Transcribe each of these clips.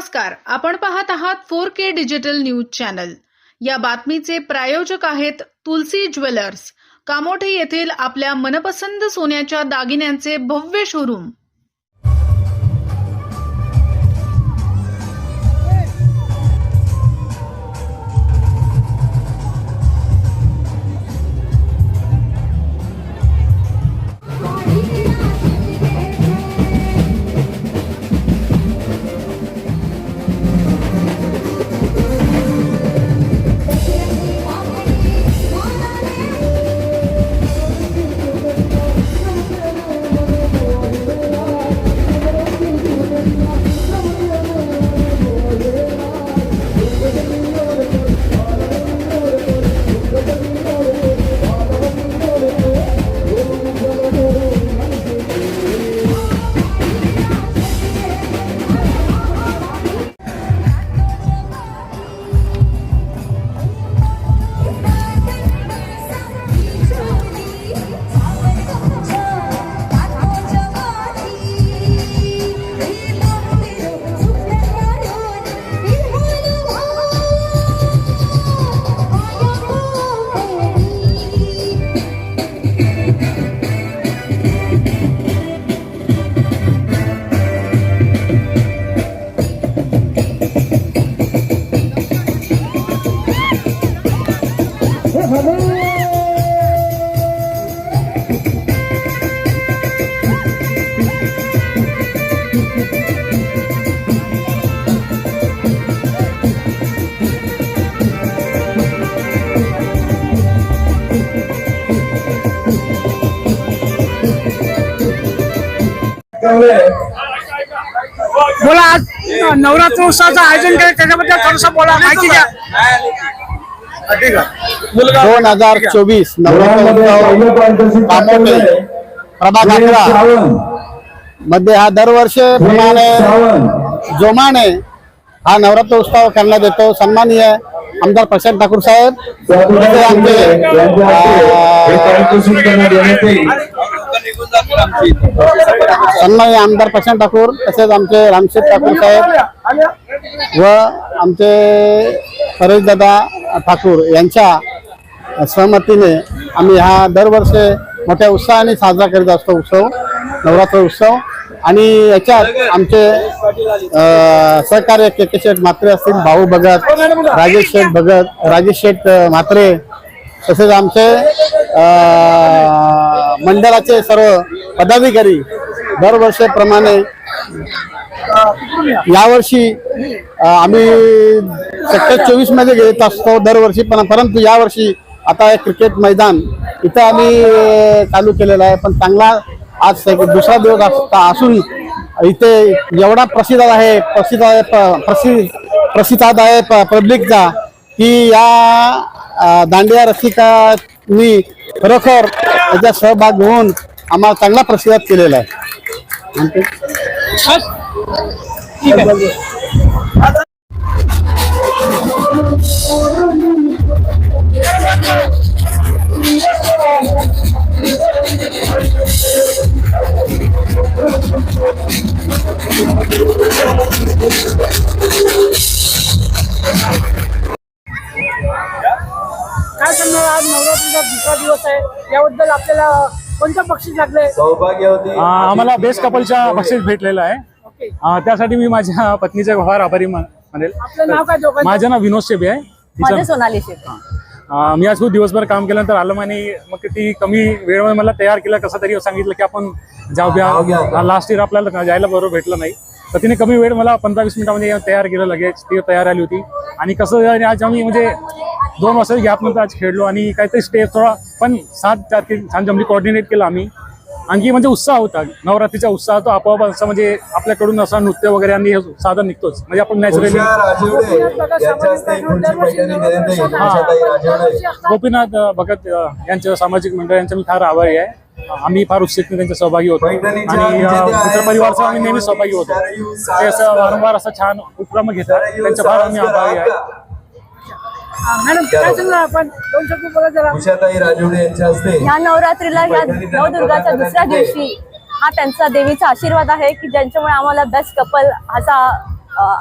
नमस्कार. आपण पाहत आहात four K digital news channel. या बातमीचे प्रायोजक आहेत तुलसी ज्वेलर्स. कामोठे येथील आपल्या मनपसंत सोन्याच्या दागिन्यांचे भव्य शोरूम. बोला आज नवरात्र उत्सवाचं आयोजन केलं त्याच्याबद्दल थोडस बोला माहिती द्या. दोन हजार चोवीस नवरात्र प्रभाग अकरा. मध्ये हा दरवर्षी प्रमाणे जोमाने हा नवरात्र उत्सव करण्यात येतो सन्माननीय आमदार प्रशांत ठाकूर साहेब आमचे सन्माननीय आमदार प्रशांत ठाकूर तसेच आमचे रामशेठ ठाकूर साहेब व आमचे परेशदादा ठाकूर यांच्या सहमतीने आम्ही हा दरवर्षी मोठ्या उत्साहाने साजरा करीत असतो उत्सव नवरात्र उत्सव. आणि याच्यात आमचे सहकार्य के के शेठ म्हात्रे असतील भाऊ भगत राजेश शेठ भगत राजेश शेठ म्हात्रे तसेच आमचे मंडळाचे सर्व पदाधिकारी दरवर्षीप्रमाणे यावर्षी आम्ही सेक्टर चोवीसमध्ये घेत असतो दरवर्षी पण परंतु यावर्षी आता एक क्रिकेट मैदान इथं आम्ही चालू केलेलं आहे. पण चांगला आज दुसरा दिवस असता असून इथे एवढा प्रसिद्ध आहे प्रसिद्ध आहे प- प्रसिद्ध प्रसिद्ध आहे पब्लिकचा की या दांडिया रसिका मी खरोखर त्याचा सहभाग घेऊन आम्हाला चांगला प्रतिसाद केलेला आहे. आपल्याला कोणतं बक्षीस लागले सौभाग्यवती आ, आम्हाला बेस्ट कपलच्या बक्षीस भेटलेलं आहे. त्यासाठी मी माझ्या पत्नीचे फार आभारी मा- मानेल आपलं नाव काय दोघांचं? माझं नाव विनोद शेबे आहे. माझं तिचं- सोनाली मी आज खूप दिवसभर काम केल्यानंतर आलं आणि मग ती कमी वेळेमध्ये मला तयार केलं. कसं तरी सांगितलं की आपण जाऊया लास्ट इयर आपल्याला जायला बरोबर भेटलं नाही. तर तिने कमी वेळ मला पंधरा वीस मिनिटामध्ये तयार केलं लगेच. ती तयार आली होती. आणि कसं आणि आज आम्ही म्हणजे दोन वर्ष गॅप नंतर आज खेळलो आणि काहीतरी स्टेप थोडा पण सात तारखे छान जमली कोऑर्डिनेट केलं आम्ही. आणखी म्हणजे उत्साह होता. नवरात्रीचा उत्साह तो आपोआप असं म्हणजे आपल्याकडून असं नृत्य वगैरे आणि हे साधन निघतोच. म्हणजे आपण नॅचरली गोपीनाथ भगत यांच्या सामाजिक मंडळ यांचा मी फार आभारी आहे. आम्ही फार उत्सुकतेने त्यांच्या सहभागी होतो. आणि अ, जिथे आहे, मित्र परिवारचा आम्ही नेहमी सहभागी होतो. ते असं वारंवार असं छान उपक्रम घेतात. त्यांचा फार आम्ही आभारी आहे. मॅडम काय सांगणार आपण? दोन शब्द बोला जरा. उषाताई राजवडे यांच्या हस्ते ह्या नवरात्रीला ह्या नवदुर्गाच्या दुसऱ्या दिवशी हा त्यांचा देवीचा आशीर्वाद आहे की ज्यांच्यामुळे आम्हाला बेस्ट कपल असा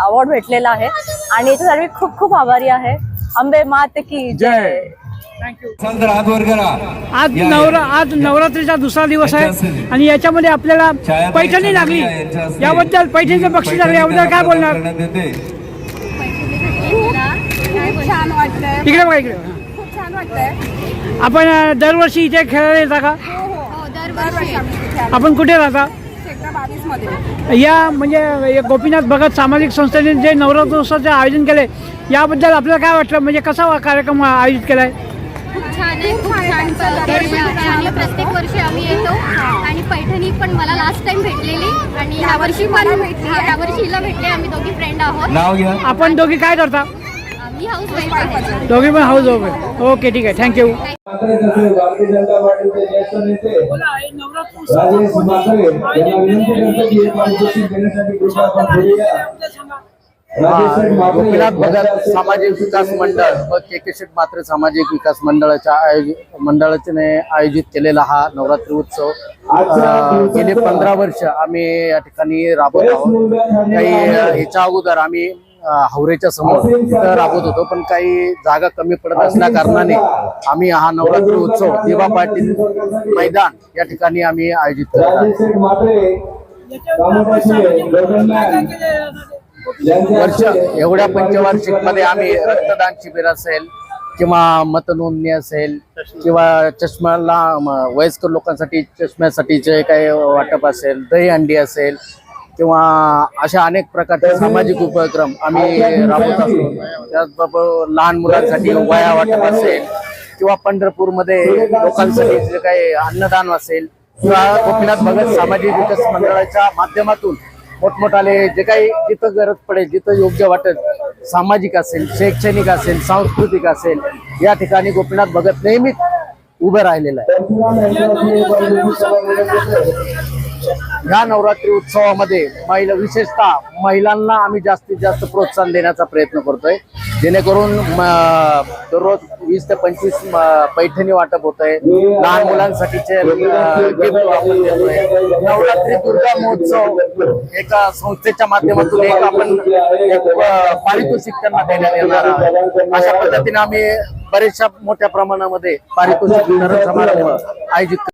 अवॉर्ड भेटलेला आहे. आणि याच्यासाठी मी खूप खूप आभारी आहे. अंबे मात की जय. संत हात वर करा. आज या, नवरा या. आज नवरात्रीचा दुसरा दिवस. आहे आणि याच्यामध्ये आपल्याला पैठणी लागली. याबद्दल पैठणीचं बक्षीस लागले. याबद्दल काय बोलणार? छान वाटतंय. इकडे बघा इकडे खूप छान वाटतंय. आपण अं, दरवर्षी इथे खेळायला येता का? हो दरवर्षी. आम्ही तिथे आलो. आपण कुठे राहता? सेक्टर बावीसमध्ये या म्हणजे या गोपीनाथ भगत सामाजिक संस्थेने जे नवरात्रोत्सवाचं आयोजन केले याबद्दल आपल्याला काय वाटलं? म्हणजे कसा कार्यक्रम आयोजित केलाय? खूप छान आहे खूप छान दरवर्षी आहे आणि प्रत्येक वर्षी आम्ही येतो. आणि पैठणी पण मला लास्ट टाइम भेटलेली. आणि यावर्षी मला भेटली यावर्षी हिला भेटले. आम्ही दोघी फ्रेंड आहोत. नाव घ्या. आपण दोघी काय करता? दोघी पण हाऊस ओके ओके ठीक आहे थँक्यू म्हात्रे तसेच भारतीय जनता पार्टीचे ज्येष्ठ नेते राजेश म्हात्रे यांना विनंती करतो की हे पारितोषिक देण्यासाठी कृपया आपण पुढे या. राजेश शेठ म्हात्रे गोपीनाथ भगत सामाजिक विकास मंडळ व के के शेठ मात्र सामाजिक विकास मंडळाच्या आयोजित मंडळाने आयोजित केलेला हा नवरात्री उत्सव. गेले पंधरा वर्ष आम्ही या ठिकाणी राबवत आहोत. काही ह्याच्या अगोदर आम्ही हावरेच्या समोर तिथं राबवत होतो पण काही जागा कमी पडत असल्या कारणाने आम्ही हा नवरात्री उत्सव देवा पाटील मैदान या ठिकाणी आम्ही आयोजित करत वर्ष एवढ्या पंचवार्षिकमध्ये आम्ही रक्तदान शिबिर असेल किंवा मतनोंदणी असेल किंवा चष्म्याला वयस्कर लोकांसाठी चष्म्यासाठीचे काही वाटप असेल दही अंडी असेल किंवा अशा अनेक प्रकारचे सामाजिक उपक्रम आम्ही राबवत असतो. त्याचबरोबर लहान मुलांसाठी वया वाटप असेल किंवा पंढरपूरमध्ये लोकांसाठी जे काही अन्नदान असेल किंवा गोपीनाथ भगत सामाजिक विकास मंडळाच्या माध्यमातून मोठमोठाले जे काही जिथं गरज पडेल जिथं योग्य वाटेल सामाजिक असेल शैक्षणिक असेल सांस्कृतिक असेल या ठिकाणी गोपीनाथ भगत नेहमीच उभं राहिलेलं आहे. ह्या नवरात्री उत्सवामध्ये महिला विशेषतः महिलांना आम्ही जास्तीत जास्त प्रोत्साहन देण्याचा प्रयत्न करतोय. जेणेकरून दररोज वीस ते पंचवीस म, पैठणी वाटप होत आहे लहान मुलांसाठीचे गिफ्ट देतोय नवरात्री दुर्गा महोत्सव एका संस्थेच्या माध्यमातून एक आपण एक पारितोषिक त्यांना देण्यात येणार अशा पद्धतीने आम्ही बरेचशा मोठ्या प्रमाणामध्ये पारितोषिक समारंभ आयोजित